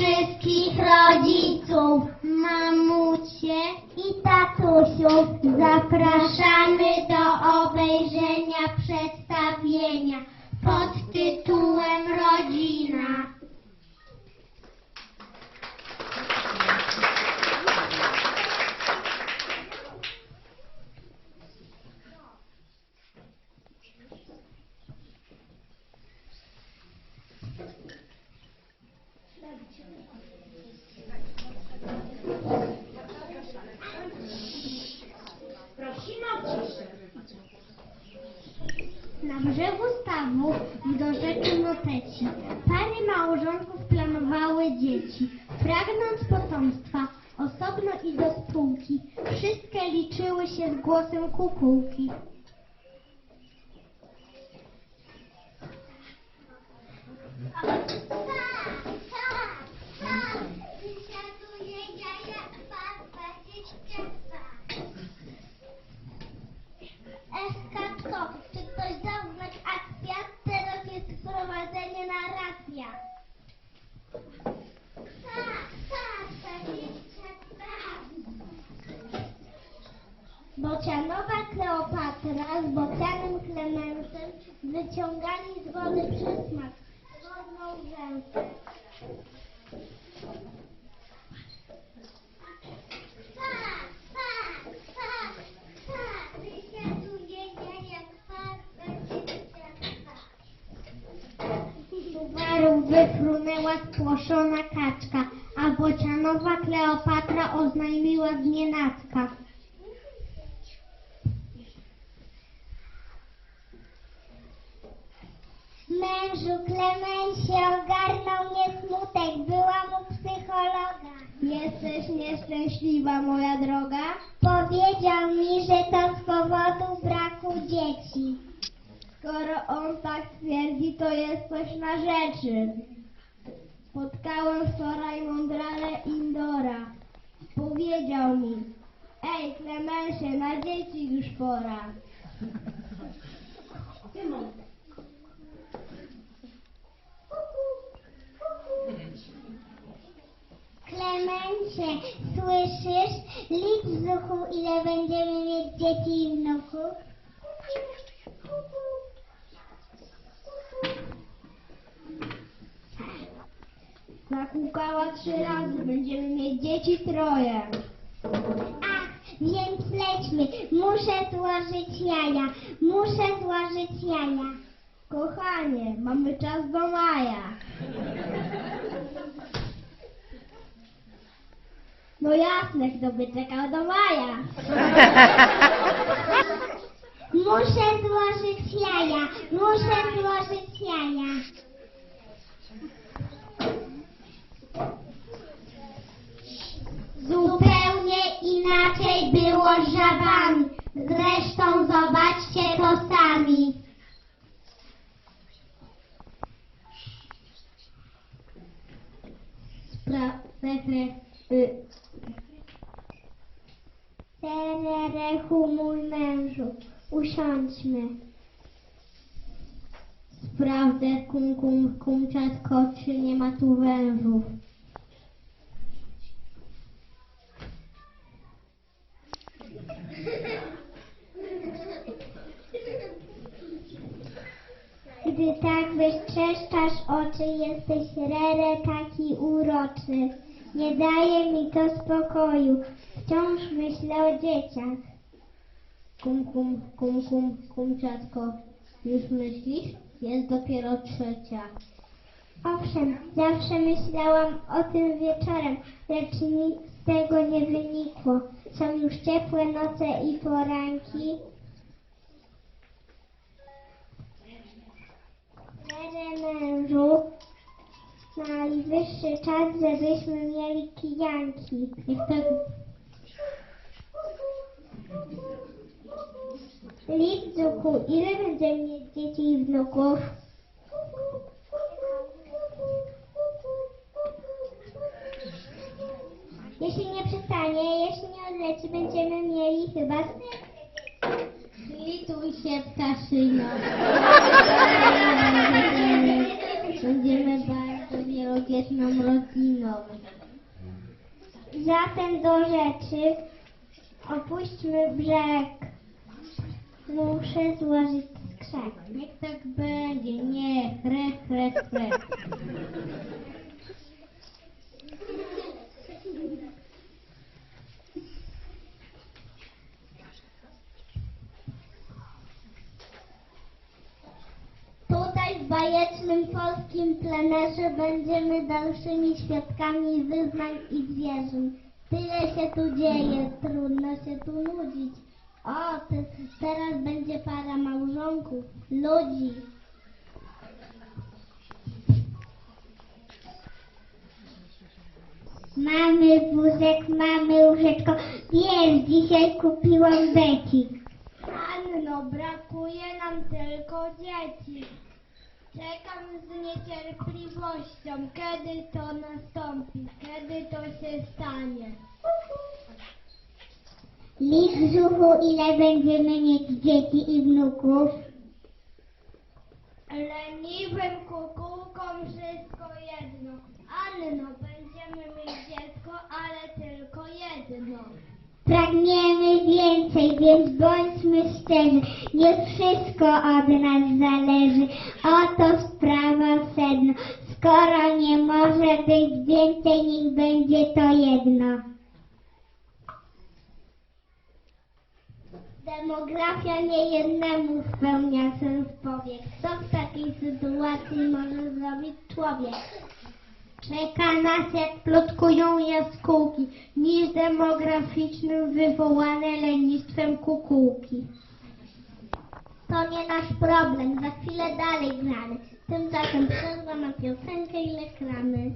wszystkich rodziców, mamucie i tatusiu. Zapraszamy do obejrzenia przedstawienia pod tytułem Rodzina. Prosimy o ciszę. Na brzegu stawu w dorzeczu Noteci pary małżonków planowały dzieci. Pragnąc potomstwa, osobno i do spółki, wszystkie liczyły się z głosem kukułki. Eskatko, czy ktoś dał znak akcja? Teraz jest wprowadzenie na racja. Tak, tak, dwadzieścia dwa. Bocianowa Kleopatra z bocianem Klemensem wyciągali z wody przysmak, wodną rzęsę. Z wyfrunęła spłoszona kaczka, a bocianowa Kleopatra oznajmiła znienacka. Mężu Klemensie ogarnął mnie smutek, była mu psychologa. Jesteś nieszczęśliwa, moja droga? Powiedział mi, że to z powodu braku dzieci. Skoro on tak twierdzi, to jest coś na rzeczy. Spotkałem wczoraj mądrale Indora. Powiedział mi, ej Klemensie, na dzieci już pora. Ile będziemy mieć dzieci i wnuków. Zakukała trzy razy, będziemy mieć dzieci troje. Ach, więc lećmy, muszę złożyć jaja, muszę złożyć jaja. Kochanie, mamy czas do maja. No jasne, by czekał do maja. Muszę złożyć jaja, muszę złożyć jaja. Zupełnie inaczej było z żabami. Zresztą zobaczcie to sami. Spra- sekre, y, Tererechu mój mężu, usiądźmy. Sprawdzę kum kum kumczatko, czy nie ma tu wężów. Gdy tak wytrzeszczasz oczy, jesteś rere taki uroczy. Nie daje mi to spokoju, wciąż myślę o dzieciach. Kum, kum, kum, kum, kumczatko, już myślisz? Jest dopiero trzecia. Owszem, zawsze myślałam o tym wieczorem, lecz nic z tego nie wynikło. Są już ciepłe noce i poranki. Wierę mężu, najwyższy czas, żebyśmy mieli kijanki. I wtedy... Lidzuku, ile będziemy mieć dzieci i wnuków? Jeśli nie przestanie, jeśli nie odleci, będziemy mieli chyba. Lituj się, ptaszyno. Będziemy bardzo wielokie śmieszną rodziną. Zatem do rzeczy opuśćmy brzeg. Muszę złożyć skrzek. Niech tak będzie, nie, chrech, chrech, chrech. Tutaj w bajecznym polskim plenerze będziemy dalszymi świadkami wyznań i zwierzeń. Tyle się tu dzieje, trudno się tu nudzić. O, te, teraz będzie para małżonków, ludzi. Mamy wózek, mamy łóżeczko. Wiesz, dzisiaj kupiłam becik. Anno, brakuje nam tylko dzieci. Czekam z niecierpliwością, kiedy to nastąpi, kiedy to się stanie. Licz brzuchu, ile będziemy mieć dzieci i wnuków? Leniwym kukułkom wszystko jedno. Anno, będziemy mieć dziecko, ale tylko jedno. Pragniemy więcej, więc bądźmy szczerzy. Nie wszystko od nas zależy. Oto sprawa sedno. Skoro nie może być więcej, niech będzie to jedno. Demografia nie jednemu spełnia sens powiek. Co w takiej sytuacji może zrobić człowiek? Czeka nas, jak plotkują jaskółki, niż demograficznym wywołane lenistwem kukułki. To nie nasz problem, za chwilę dalej gramy. Tymczasem przerwa na piosenkę i reklamy.